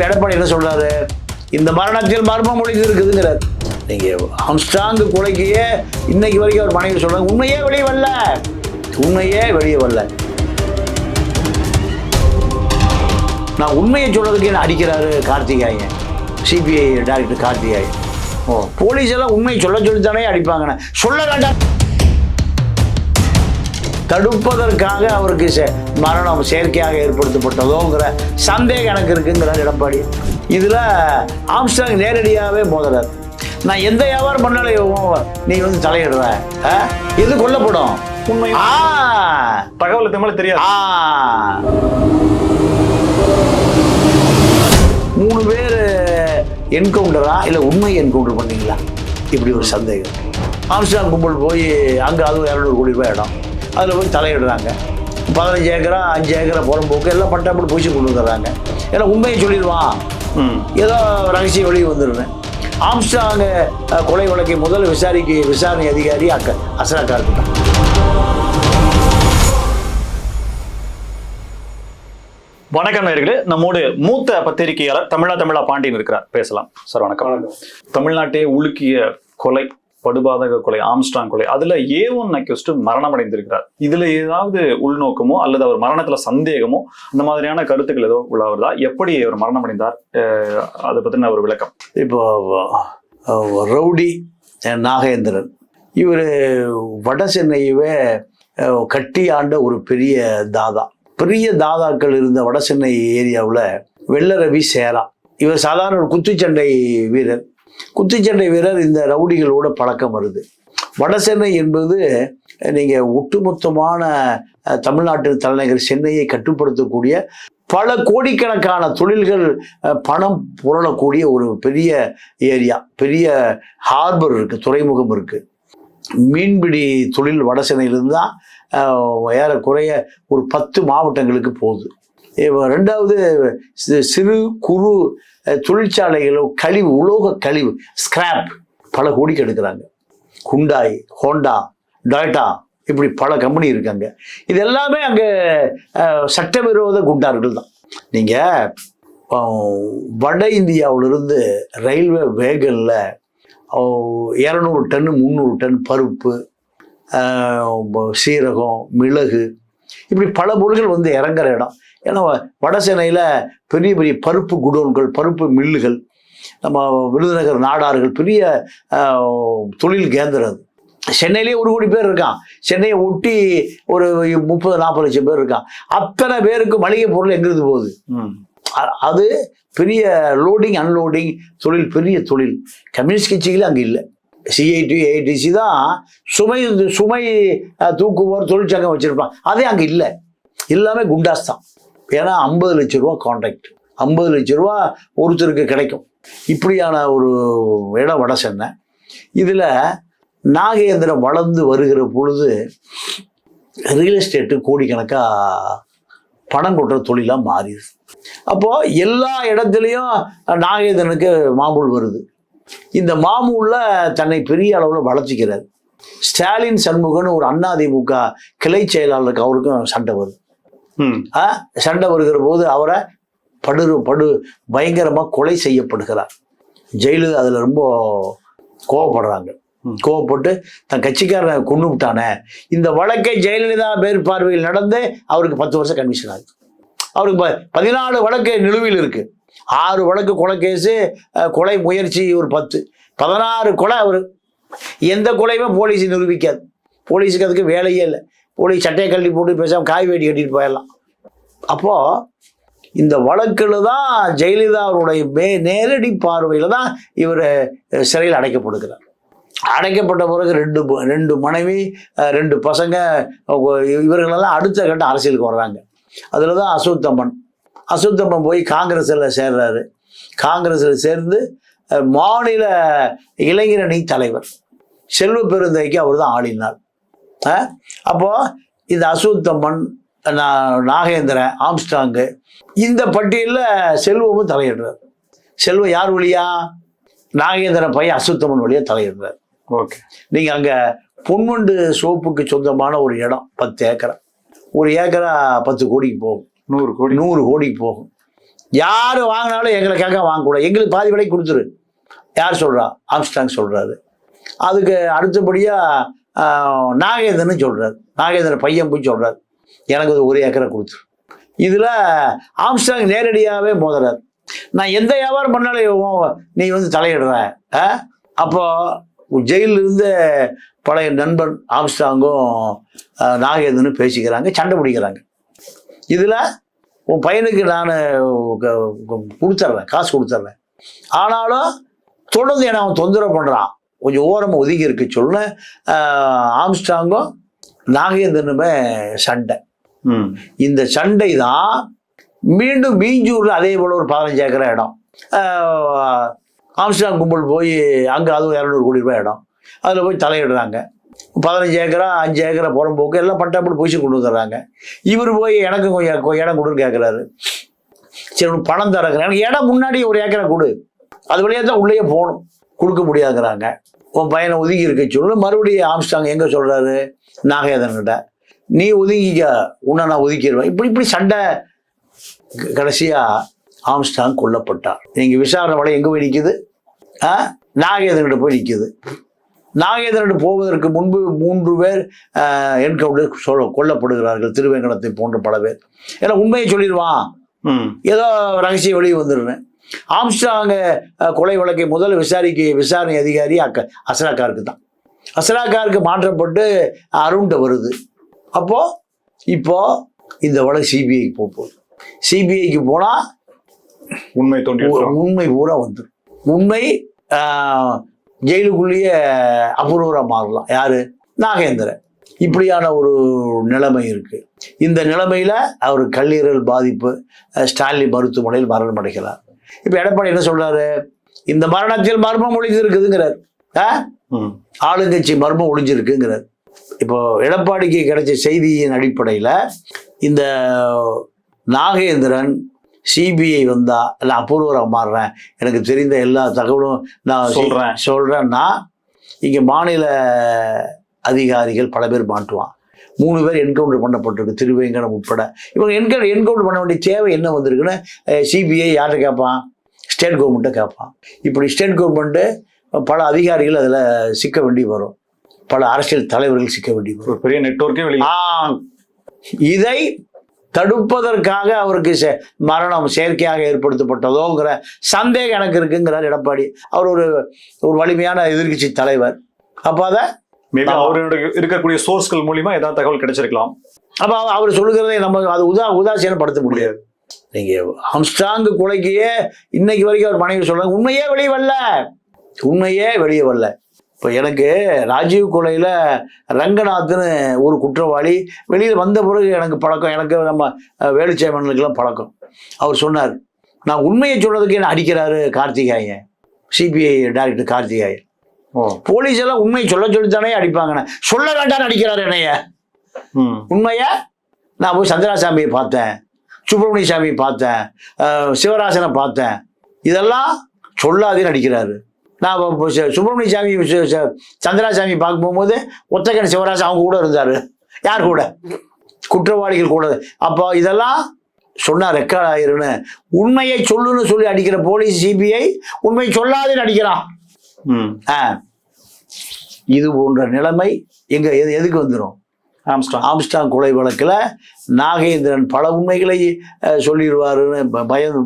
இப்போ எடப்பாடி என்ன சொல்றாரு? இந்த மரணத்தில் மர்மம் மொழி இருக்குதுங்கிறார். நீங்க ஆம்ஸ்டாங் கொலைக்கையே இன்னைக்கு வரைக்கும் அவர் மனைவி சொல்றாங்க உண்மையே வெளியே வரல. உண்மையே வெளியே வரல. நான் உண்மையை சொல்றதுக்கு என்ன அடிக்கிறாரு கார்த்திகாயன்? CBI director Karthikeyan. ஓ போலீஸ் எல்லாம் உண்மையை சொல்ல சொல்லித்தானே அடிப்பாங்கண்ணே சொல்ல வேண்டாம். தடுப்பதற்காக அவருக்கு மரணம் செயற்கையாக ஏற்படுத்தப்பட்டதோங்கிற சந்தேகம் எனக்கு இருக்குங்கிறார் எடப்பாடி இதுல ஆம்ஸ்டாங் நேரடியாகவே மோதுறார். நான் எந்த வியாபாரம் பண்ணாலும் நீ வந்து தலையிடுற? எது கொல்லப்படும்? உண்மை தகவல் தமிழ் தெரியாது. மூணு பேர் என்கவுண்டரா இல்லை உண்மை என்கவுண்டர் பண்ணீங்களா? இப்படி ஒரு சந்தேகம். ஆம்ஸ்டாங் கும்பல் போய் அங்கே அதுவும் இரநூறு கோடி ரூபாய் இடம். அதில் போய் தலையிடுறாங்க. பதினஞ்சு ஏக்கரா அஞ்சு ஏக்கரா புறம்போக்கு எல்லாம் பட்டாப்பட்டு பூச்சி கொண்டு வந்துடுறாங்க. ஏன்னா உண்மையை சொல்லிடுவான். ம். ஏதோ ரகசிய வெளியே வந்துடுவேன் ஆம்ஸ்டாங் அஹ், கொலை வழக்கை முதல் விசாரிக்க விசாரணை அதிகாரி அக்க அசரா கார்த்திக் தான் வணக்கம் நேர்களே. நம்மோடு மூத்த பத்திரிகையாளர் தமிழா தமிழா பாண்டியன் இருக்கிறார். பேசலாம். சார் வணக்கம். தமிழ்நாட்டை உலுக்கிய கொலை படுபாதக கொலை ஆம்ஸ்டாங் கொலை அதுல ஏ ஒன் அக்யூஸ்ட் மரணம் அடைந்திருக்கிறார் இதுல ஏதாவது உள்நோக்கமோ அல்லது அவர் மரணத்துல சந்தேகமோ அந்த மாதிரியான கருத்துக்கள் ஏதோ உள்ளாவதா எப்படி அவர் மரணம் அடைந்தார் அதை பத்தின ஒரு விளக்கம். இப்போ ரவுடி நாகேந்திரன். இவர் வட சென்னையவே கட்டி ஆண்ட ஒரு பெரிய தாதா. பெரிய தாதாக்கள் இருந்த வட சென்னை ஏரியாவில் வெள்ளரவி சேரா. இவர் சாதாரண ஒரு குத்துச்சண்டை வீரர். குத்துச்சண்டை வீரர் இந்த ரவுடிகளோட பழக்கம் வருது. வடசென்னை என்பது நீங்கள் ஒட்டுமொத்தமான தமிழ்நாட்டு தலைநகர் சென்னையை கட்டுப்படுத்தக்கூடிய பல கோடிக்கணக்கான தொழில்கள் அஹ், பணம் புரளக்கூடிய ஒரு பெரிய ஏரியா பெரிய ஹார்பர் இருக்கு துறைமுகம் இருக்கு. மீன்பிடி தொழில் வடசென்னையிலிருந்து தான் ஏறக்குறைய ஒரு பத்து மாவட்டங்களுக்கு போகுது. ரெண்டாவது சிறு குறு தொழிற்சாலைகளோ கழிவு உலோக கழிவு ஸ்கிராப் பல கோடிக்கு எடுக்கிறாங்க குண்டாய் ஹோண்டா டொயட்டா இப்படி பல கம்பெனி இருக்காங்க. இது எல்லாமே அங்கே சட்டவிரோத குண்டார்கள் தான். நீங்கள் வட இந்தியாவிலிருந்து ரயில்வே வேகனில் இரநூறு டன் முந்நூறு டன் பருப்பு சீரகம் மிளகு இப்படி பல பொருட்கள் வந்து இறங்குற இடம். ஏன்னா வட சென்னையில் பெரிய பெரிய பருப்பு குடோன்கள் பருப்பு மில்லுகள் நம்ம விருதுநகர் நாடார்கள் பெரிய தொழில் கேந்திரம் அது. சென்னையிலே ஒரு கோடி பேர் இருக்கான். சென்னையை ஒட்டி ஒரு முப்பது நாற்பது லட்சம் பேர் இருக்கான். அத்தனை பேருக்கு மளிகை பொருள் எங்கிருந்து போகுது? அது பெரிய லோடிங் அன்லோடிங் தொழில் பெரிய தொழில். கம்யூனிஸ்ட் கட்சிகளே அங்கே இல்லை. சிஐடி ஏஐடிசி தான் சுமை சுமை தூக்குவோர் தொழிற்சங்கம் வச்சுருப்பான். அதே அங்கே இல்லை. எல்லாமே குண்டாஸ் தான். ஏன்னா ஐம்பது லட்ச ரூபா கான்ட்ராக்ட் ஐம்பது லட்ச ரூபா ஒருத்தருக்கு கிடைக்கும். இப்படியான ஒரு இடம் வட சென்னை. இதில் நாகேந்திரம் வளர்ந்து வருகிற பொழுது ரியல் எஸ்டேட்டு கோடிக்கணக்காக பணம் கொட்டுற தொழிலாக மாறிடுது. அப்போது எல்லா இடத்துலையும் நாகேந்திரனுக்கு மாமூல் வருது. இந்த மாமூலில் தன்னை பெரிய அளவில் வளர்ச்சிக்கிறார் ஸ்டாலின் சண்முகன் ஒரு அண்ணாதிமுக கிளை செயலாளருக்கு அவருக்கும் சண்டை வருது. சண்டை வருகிற போது அவரை படு படு பயங்கரமாக கொலை செய்யப்படுகிறார். ஜெயலலிதா அதில் ரொம்ப கோவப்படுறாங்க. கோவப்பட்டு தன் கட்சிக்காரனை கொண்டு விட்டானே. இந்த வழக்கை ஜெயலலிதா பேர் பார்வையில் நடந்து அவருக்கு பத்து வருஷம் கன்விஷன் ஆகுது. அவருக்கு பதினாலு வழக்கு நிலுவையில் இருக்கு. ஆறு வழக்கு கொலை கேஸு கொலை முயற்சி ஒரு பத்து. பதினாறு கொலை அவர். எந்த கொலையுமே போலீஸ் நிரூபிக்காது. போலீஸுக்கு அதுக்கு வேலையே இல்லை. போலீஸ் சட்டையை கழட்டி போட்டு பேசாமல் காய் வேடி கட்டிட்டு போயிடலாம். அப்போது இந்த வழக்கில் தான் ஜெயலலிதா அவருடைய மே நேரடி பார்வையில் தான் இவர் சிறையில் அடைக்கப்படுகிறார் அடைக்கப்பட்ட பிறகு ரெண்டு ரெண்டு மனைவி ரெண்டு பசங்க இவர்களெல்லாம் அடுத்த கட்ட அரசியலுக்கு வர்றாங்க. அதில் தான் அசுத்தம்மன் அசுத்தம்மன் போய் காங்கிரஸில் சேர்றாரு. காங்கிரஸில் சேர்ந்து மாநில இளைஞரணி தலைவர். செல்வ பெருந்தைக்கு அவர் தான் ஆளினார். அஹ், அப்போ இந்த அசோத்தம்மன் நாகேந்திரன் ஆம்ஸ்டாங்கு இந்த பட்டியலில் செல்வமும் தலையிடுறார். செல்வம் யார் வழியா? நாகேந்திரன் பையன் அசுத்தமன் வழியா தலையிடுறார். ஓகே. நீங்கள் அங்கே பொன்வண்டு சோப்புக்கு சொந்தமான ஒரு இடம் பத்து ஏக்கரா. ஒரு ஏக்கரா பத்து கோடிக்கு போகும். நூறு கோடி. நூறு கோடிக்கு போகும். யார் வாங்கினாலும் எங்களை கேட்க வாங்கக்கூடாது. எங்களுக்கு பாதி விலைக்கு கொடுத்துரு. யார் சொல்கிறா ஆம்ஸ்டாங் சொல்கிறாரு அதுக்கு அடுத்தபடியாக நாகேந்திரன் சொல்கிறார் நாகேந்திரன் பையன் போய் சொல்கிறார் எனக்கு அது ஒரு ஏக்கரை கொடுத்துரு இதில் ஆம்ஸ்டாங் நேரடியாகவே மோதுறார். நான் எந்த வியாபாரம் பண்ணாலும் நீ வந்து தலையிடுற. அப்போது அப்போ ஜெயிலில் பழைய நண்பன் ஆம்ஸ்டாங்கும் நாகேந்திரனும் பேசிக்கிறாங்க சண்டை பிடிக்கிறாங்க. இதில் உன் பையனுக்கு நான் கொடுத்துட்றேன் காசு கொடுத்துட்றேன் ஆனாலும் தொடர்ந்து என்னை அவன் தொந்தரவு பண்ணுறான் கொஞ்சம் ஓரமாக ஒதுங்கி இருக்கு. சொல்ல ஆம்ஸ்டாங்கும் நாகேந்திரனுமே சண்டை. இந்த சண்டை தான் மீண்டும் மீஞ்சூரில் அதே போல் ஒரு பதினஞ்சு ஏக்கர் இடம். ஆம்ஸ்டாங் கும்பல் போய் அங்கே அதுவும் இரநூறு கோடி ரூபாய் இடம். அதில் போய் தலையிடுறாங்க. பதினஞ்சு ஏக்கரா அஞ்சு ஏக்கரா புறம்போக்கு எல்லாம் பட்டாப்பட்டு பொய்ச்சி கொண்டு வந்துடுறாங்க. இவர் போய் எனக்கு கொஞ்சம் இடம் கொடுன்னு கேட்குறாரு சரி பணம் தரங்க எனக்கு இடம் முன்னாடி ஒரு ஏக்கரை கொடு. அது வழியாக தான் உள்ளேயே போகணும். கொடுக்க முடியாதுங்கிறாங்க. உன் பையனை ஒதுங்கி இருக்க சொல்லு. மறுபடியும் ஆம்ஸ்டாங் எங்கே சொல்கிறாரு நாகேதன்கிட்ட நீ ஒதுங்கிக்க. உன்னை நான் ஒதுக்கிடுவேன். இப்படி இப்படி சண்டை க- கடைசியா ஆம்ஸ்டாங் கொல்லப்பட்டார். நீங்க விசாரணை வலை எங்க போய் நிக்குது? ஆ? நாகேந்திரன்கிட்ட போய் நிக்குது. நாகேந்திரன் போவதற்கு முன்பு மூன்று பேர் என்கவுண்டர் சொல்ல கொல்லப்படுகிறார்கள். திருவேங்கடத்தை போன்ற பல பேர். ஏன்னா உண்மையை சொல்லிடுவான். ஏதோ ரகசிய வெளியே வந்துடுறேன். ஆம்ஸ்டாங் அஹ், கொலை வழக்கை முதல் விசாரிக்க விசாரணை அதிகாரி அக்க அசராக்காருக்கு தான். அசராக்காருக்கு மாற்றப்பட்டு அருண்ட வருது. அப்போ இப்போ இந்த வழக்கு சிபிஐக்கு போக போகுது. சிபிஐக்கு போனால் உண்மை தோண்டி. உண்மை பூரா வந்துடும் உண்மை ஜெயிலுக்குள்ளேயே அபூர்வரா மாறலாம். யாரு? நாகேந்திரன். இப்படியான ஒரு நிலைமை இருக்கு. இந்த நிலைமையில அவர் கல்லீரல் பாதிப்பு ஸ்டான்லி மருத்துவமனையில் மரணம் அடைகிறார். இப்போ எடப்பாடி என்ன சொல்றாரு? இந்த மரணத்தில் மர்மம் ஒளிஞ்சிருக்குதுங்கிறார் ஆ? ஆளுங்கட்சி மர்மம் ஒளிஞ்சிருக்குங்கிறார் இப்போ எடப்பாடிக்கு கிடைச்ச செய்தியின் அடிப்படையில் இந்த நாகேந்திரன் சிபிஐ வந்தா இல்லை அபூர்வராக மாறுறேன். எனக்கு தெரிந்த எல்லா தகவலும் நான் சொல்றேன். சொல்கிறேன்னா இங்கே மாநில அதிகாரிகள் பல பேர் மாட்டுவான். மூணு பேர் என்கவுண்டர் பண்ணப்பட்டிருக்கு திருவேங்கடம் உட்பட. இவங்க என்கவுண்டர் என்கவுண்டர் பண்ண வேண்டிய தேவை என்ன வந்திருக்குன்னு சிபிஐ யார்கிட்ட கேட்பான் ஸ்டேட் கவர்மெண்ட்டை கேட்பான் இப்படி ஸ்டேட் கவர்மெண்ட்டு பல அதிகாரிகள் அதில் சிக்க வேண்டி வரும். பல அரசியல் தலைவர்கள் சிக்க வேண்டி வரும். பெரிய ஆ, இதை தடுப்பதற்காக அவருக்கு மரணம் செயற்கையாக ஏற்படுத்தப்பட்டதோங்கிற சந்தேகம் எனக்கு இருக்குங்கிறார் எடப்பாடி. அவர் ஒரு ஒரு வலிமையான எதிர்க்கட்சி தலைவர். அப்போ அதை மேபி அவருடைய இருக்கக்கூடிய சோர்ஸ்கள் மூலியமா ஏதாவது தகவல் கிடைச்சிருக்கலாம். அப்போ அவர் சொல்லுகிறதை நம்ம அது உதா உதாசீனப்படுத்த முடியாது. நீங்க ஆம்ஸ்டாங் கொலைக்கையே இன்னைக்கு வரைக்கும் அவர் மனைவி சொல்றாங்க உண்மையே வெளியே வரல. உண்மையே வெளியே வரல. இப்போ எனக்கு ராஜீவ் கொலையில ரங்கநாத்னு ஒரு குற்றவாளி வெளியில் வந்த பிறகு எனக்கு பழக்கம் எனக்கு நம்ம வேலுச்சாமனுக்கெல்லாம் பழக்கம். அவர் சொன்னார் நான் உண்மையை சொல்றதுக்கு என்ன அடிக்கிறாரு Karthikeyan? CBI director Karthikeyan. Police எல்லாம் உண்மையை சொல்ல சொல்லித்தானே அடிப்பாங்கண்ணே சொல்ல வேண்டாம்னு அடிக்கிறாரு என்னைய. ம். உண்மையா? நான் போய் சந்திராசாமியை பார்த்தேன். சுப்பிரமணிய சாமியை பார்த்தேன். சிவராசனை பார்த்தேன். இதெல்லாம் சொல்லாதே நடிக்கிறாரு நான் சுப்பிரமணிய சாமி சந்திராசாமி பார்க்க போகும்போது ஒத்தக்கன் சிவராசன் அவங்க கூட இருந்தார். யார் கூட? குற்றவாளிகள் கூட. அப்போ இதெல்லாம் சொன்னா ரெக்கார்ட் ஆயிருன்னு. உண்மையை சொல்லுன்னு சொல்லி அடிக்கிற போலீஸ் சிபிஐ உண்மை சொல்லாதே நடிக்கிறான் ம் ஆ இது போன்ற நிலைமை எங்க எது எதுக்கு வந்துடும் ஆம்ஸ்டாங் ஆம்ஸ்டாங் கொலை வழக்கில் நாகேந்திரன் பல உண்மைகளை சொல்லிடுவாருன்னு பயந்து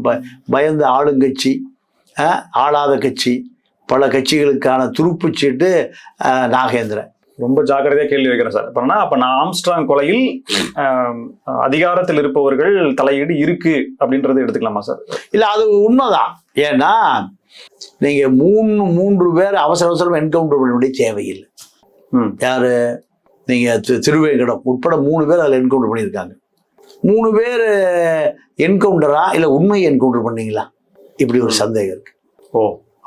பயந்த ஆளுங்கட்சி ஆளாத கட்சி பல கட்சிகளுக்கான துருப்புச் சீட்டு நாகேந்திரன். ரொம்ப ஜாக்கிரதையா கேள்வி வைக்கிறேன் சார். அப்பனா அப்ப நான் ஆம்ஸ்ட்ராங் கொலையில் அதிகாரத்தில் இருப்பவர்கள் தலையீடு இருக்கு அப்படின்றத எடுத்துக்கலாமா சார்? இல்லை அது உண்மைதான். ஏன்னா நீங்கள் மூணு மூன்று பேர் அவசர அவசரம் என்கவுண்டர் பண்ண வேண்டிய தேவையில்லை. ம். யார்? நீங்கள் திருவேங்கடம் உட்பட மூணு பேர் அதில் என்கவுண்டர் பண்ணியிருக்காங்க. மூணு பேர் என்கவுண்டரா இல்லை உண்மை என்கவுண்டர் பண்ணீங்களா? இப்படி ஒரு சந்தேகம் இருக்கு. ஓ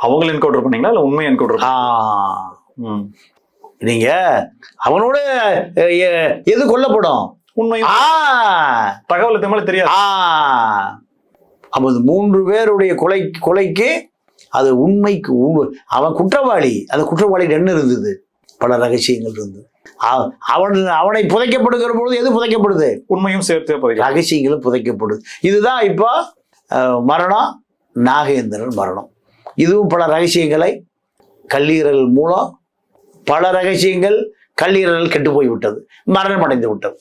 அவங்கள என்கவுண்டர் பண்ணீங்களா? இல்ல உண்மை என்கவுண்டர் ஆ. ம். நீங்க அவனோட எது கொல்லப்படும்? உண்மை. ஆ. தகவல் தமிழ தெரியாது. ஆ. அப்போ மூன்று பேருடைய கொலை கொலைக்கு அது உண்மைக்கு உண்மை- அவன் குற்றவாளி. அந்த குற்றவாளி என்ன இருந்தது. பல ரகசியங்கள் இருந்தது. அவ- அவன் அவனை புதைக்கப்படுகிற பொழுது எது புதைக்கப்படுது? உண்மையும் சேர்த்து ரகசியங்களும் புதைக்கப்படுது. இதுதான் இப்போ மரணம். நாகேந்திரன் மரணம். இதுவும் பல ரகசியங்களை கல்லீரல் மூலம் பல ரகசியங்கள் கல்லீரல் கெட்டு போய் விட்டது மரணம் அடைந்து விட்டது.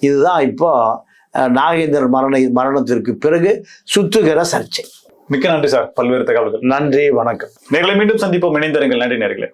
இதுதான் இப்போ நாகேந்திரன் மரண மரணத்திற்கு பிறகு சுத்துகிற சர்ச்சை. மிக்க நன்றி சார். பல்வேறு தகவல்கள். நன்றி வணக்கம். நேர்களை மீண்டும் சந்திப்போம். இணைந்திருங்கள். நன்றி நேர்களே.